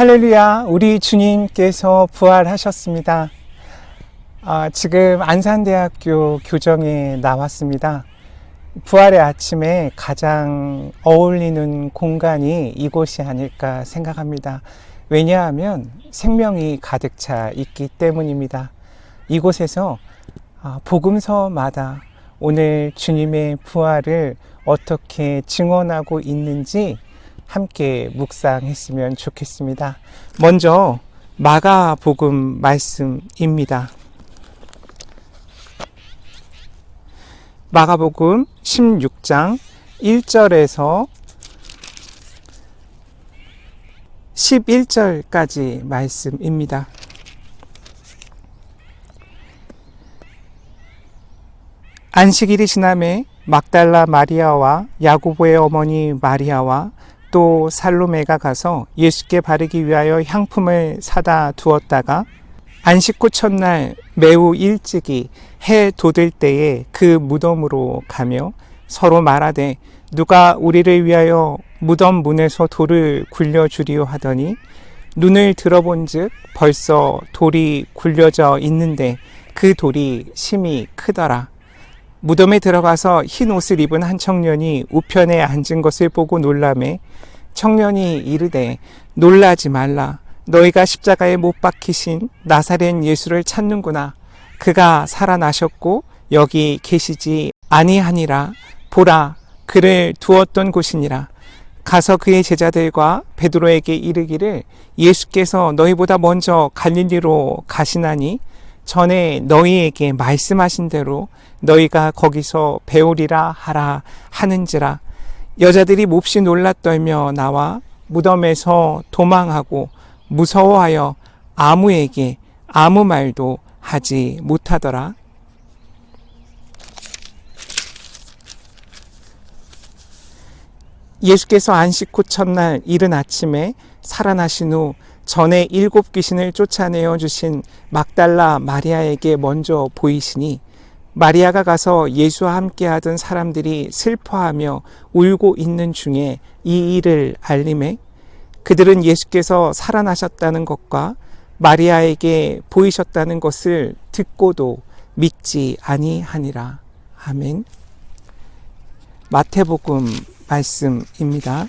할렐루야, 우리 주님께서 부활하셨습니다. 아, 지금 안산대학교 교정에 나왔습니다. 부활의 아침에 가장 어울리는 공간이 이곳이 아닐까 생각합니다. 왜냐하면 생명이 가득 차 있기 때문입니다. 이곳에서 아, 복음서마다 오늘 주님의 부활을 어떻게 증언하고 있는지 함께 묵상했으면 좋겠습니다. 먼저 마가복음 말씀입니다. 마가복음 16장 1절에서 11절까지 말씀입니다. 안식일이 지남에 막달라 마리아와 야고보의 어머니 마리아와 또 살로메가 가서 예수께 바르기 위하여 향품을 사다 두었다가 안식 후 첫날 매우 일찍이 해 돋을 때에 그 무덤으로 가며 서로 말하되 누가 우리를 위하여 무덤 문에서 돌을 굴려 주리요 하더니 눈을 들어본즉 벌써 돌이 굴려져 있는데 그 돌이 심히 크더라. 무덤에 들어가서 흰 옷을 입은 한 청년이 우편에 앉은 것을 보고 놀라매 청년이 이르되 놀라지 말라. 너희가 십자가에 못 박히신 나사렛 예수를 찾는구나. 그가 살아나셨고 여기 계시지 아니하니라. 보라 그를 두었던 곳이니라. 가서 그의 제자들과 베드로에게 이르기를 예수께서 너희보다 먼저 갈릴리로 가시나니 전에 너희에게 말씀하신 대로 너희가 거기서 배우리라 하라 하는지라 여자들이 몹시 놀라 떨며 나와 무덤에서 도망하고 무서워하여 아무에게 아무 말도 하지 못하더라. 예수께서 안식 후 첫날 이른 아침에 살아나신 후 전에 일곱 귀신을 쫓아내어 주신 막달라 마리아에게 먼저 보이시니 마리아가 가서 예수와 함께 하던 사람들이 슬퍼하며 울고 있는 중에 이 일을 알림해 그들은 예수께서 살아나셨다는 것과 마리아에게 보이셨다는 것을 듣고도 믿지 아니하니라. 아멘. 마태복음 말씀입니다.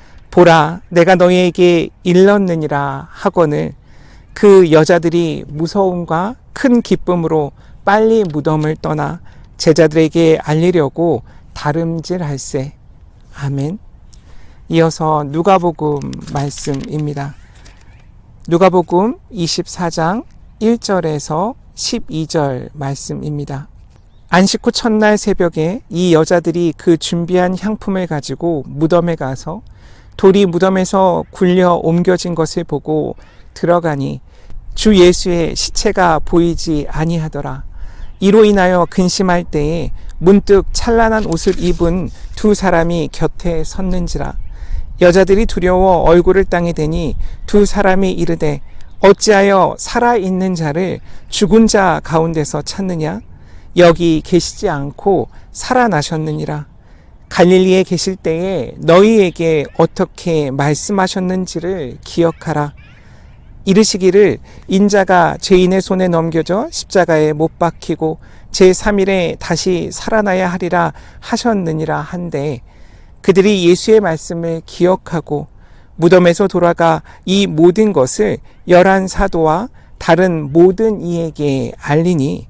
보라, 내가 너희에게 일렀느니라 하거늘 그 여자들이 무서움과 큰 기쁨으로 빨리 무덤을 떠나 제자들에게 알리려고 다름질할세. 아멘. 이어서 누가복음 말씀입니다. 누가복음 24장 1절에서 12절 말씀입니다. 안식 후 첫날 새벽에 이 여자들이 그 준비한 향품을 가지고 무덤에 가서 돌이 무덤에서 굴려 옮겨진 것을 보고 들어가니 주 예수의 시체가 보이지 아니하더라. 이로 인하여 근심할 때에 문득 찬란한 옷을 입은 두 사람이 곁에 섰는지라. 여자들이 두려워 얼굴을 땅에 대니 두 사람이 이르되 어찌하여 살아있는 자를 죽은 자 가운데서 찾느냐? 여기 계시지 않고 살아나셨느니라. 갈릴리에 계실 때에 너희에게 어떻게 말씀하셨는지를 기억하라. 이르시기를 인자가 죄인의 손에 넘겨져 십자가에 못 박히고 제3일에 다시 살아나야 하리라 하셨느니라 한데 그들이 예수의 말씀을 기억하고 무덤에서 돌아가 이 모든 것을 열한 사도와 다른 모든 이에게 알리니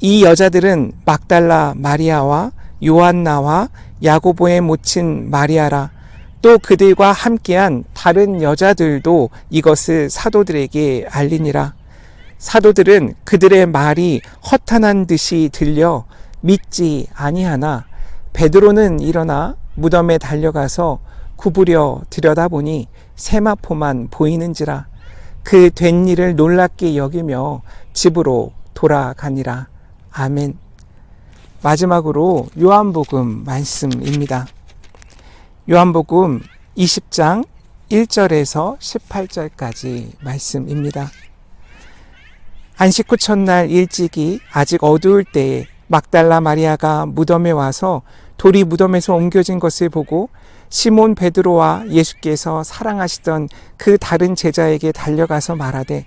이 여자들은 막달라 마리아와 요한나와 야고보의 모친 마리아라 또 그들과 함께한 다른 여자들도 이것을 사도들에게 알리니라. 사도들은 그들의 말이 허탄한 듯이 들려 믿지 아니하나 베드로는 일어나 무덤에 달려가서 구부려 들여다보니 세마포만 보이는지라. 그 된 일을 놀랍게 여기며 집으로 돌아가니라. 아멘 마지막으로 요한복음 말씀입니다 요한복음 20장 1절에서 18절까지 말씀입니다. 안식 후 첫날 일찍이 아직 어두울 때에 막달라 마리아가 무덤에 와서 돌이 무덤에서 옮겨진 것을 보고 시몬 베드로와 예수께서 사랑하시던 그 다른 제자에게 달려가서 말하되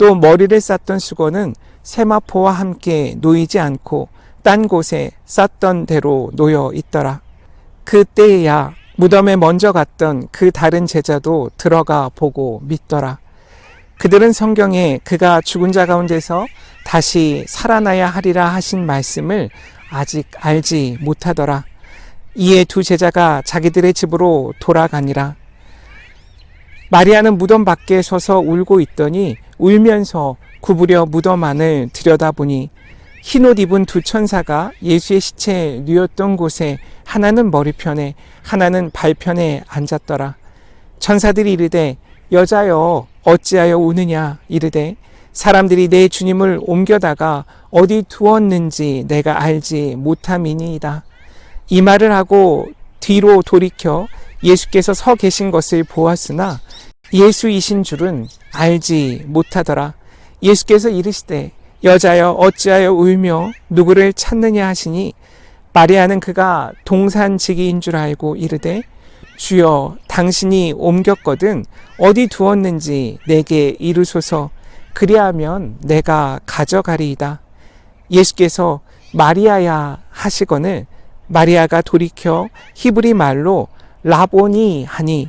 또 머리를 쌌던 수건은 세마포와 함께 놓이지 않고 딴 곳에 쌌던 대로 놓여 있더라. 그때야 무덤에 먼저 갔던 그 다른 제자도 들어가 보고 믿더라. 그들은 성경에 그가 죽은 자 가운데서 다시 살아나야 하리라 하신 말씀을 아직 알지 못하더라. 이에 두 제자가 자기들의 집으로 돌아가니라. 마리아는 무덤 밖에 서서 울고 있더니 울면서 구부려 무덤 안을 들여다보니 흰옷 입은 두 천사가 예수의 시체에 누였던 곳에 하나는 머리편에 하나는 발편에 앉았더라. 천사들이 이르되 여자여 어찌하여 우느냐 이르되 사람들이 내 주님을 옮겨다가 어디 두었는지 내가 알지 못함이니이다. 이 말을 하고 뒤로 돌이켜 예수께서 서 계신 것을 보았으나 예수이신 줄은 알지 못하더라. 예수께서 이르시되 여자여 어찌하여 울며 누구를 찾느냐 하시니 마리아는 그가 동산지기인 줄 알고 이르되 주여 당신이 옮겼거든 어디 두었는지 내게 이르소서 그리하면 내가 가져가리이다. 예수께서 마리아야 하시거늘 마리아가 돌이켜 히브리 말로 라보니 하니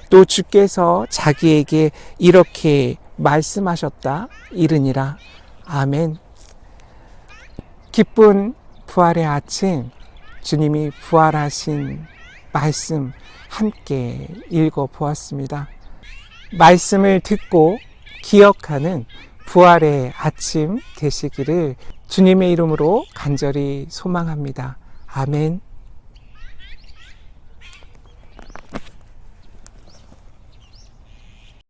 또 주께서 자기에게 이렇게 말씀하셨다 이르니라. 아멘. 기쁜 부활의 아침, 주님이 부활하신 말씀 함께 읽어 보았습니다. 말씀을 듣고 기억하는 부활의 아침 되시기를 주님의 이름으로 간절히 소망합니다. 아멘.